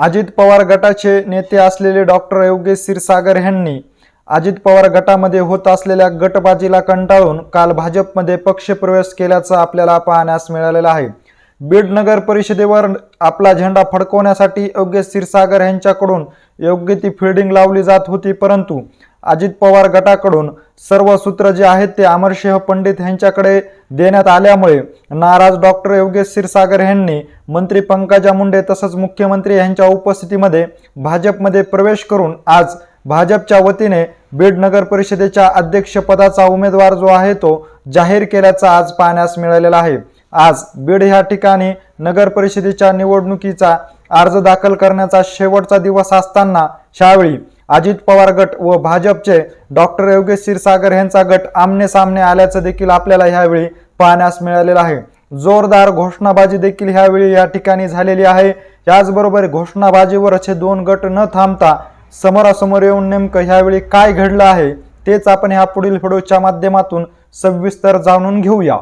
अजित पवार गटाचे नेते असलेले डॉक्टर योगेश क्षीरसागर यांनी अजित पवार गटामध्ये होत असलेल्या गटबाजीला कंटाळून काल भाजपमध्ये पक्षप्रवेश केल्याचं आपल्याला पाहण्यास मिळालेलं आहे. बीड नगर परिषदेवर आपला झेंडा फडकवण्यासाठी योगेश क्षीरसागर यांच्याकडून योग्य ती फिल्डिंग लावली जात होती परंतु अजित पवार गटाकडून सर्व सूत्र जे आहेत ते अमरसिंह पंडित यांच्याकडे देण्यात आल्यामुळे नाराज डॉक्टर योगेश क्षीरसागर यांनी मंत्री पंकजा मुंडे तसंच मुख्यमंत्री यांच्या उपस्थितीमध्ये भाजपमध्ये प्रवेश करून आज भाजपच्या वतीने बीड नगर परिषदेच्या अध्यक्षपदाचा उमेदवार जो आहे तो जाहीर केल्याचा आज पाहण्यास मिळालेला आहे. आज बीड ह्या ठिकाणी नगर परिषदेच्या निवडणुकीचा अर्ज दाखल करण्याचा शेवटचा दिवस असताना शावेळी अजित पवार गट व भाजपचे डॉक्टर योगेश क्षीरसागर यांचा गट आमने सामने आल्याचं देखील आपल्याला ह्यावेळी पाहण्यास मिळालेलं आहे. जोरदार घोषणाबाजी देखील ह्यावेळी या ठिकाणी झालेली आहे. याचबरोबर घोषणाबाजीवर असे दोन गट न थांबता समोरासमोर येऊन नेमकं ह्यावेळी काय घडलं आहे तेच आपण ह्या पुढील व्हिडिओच्या माध्यमातून सविस्तर जाणून घेऊया.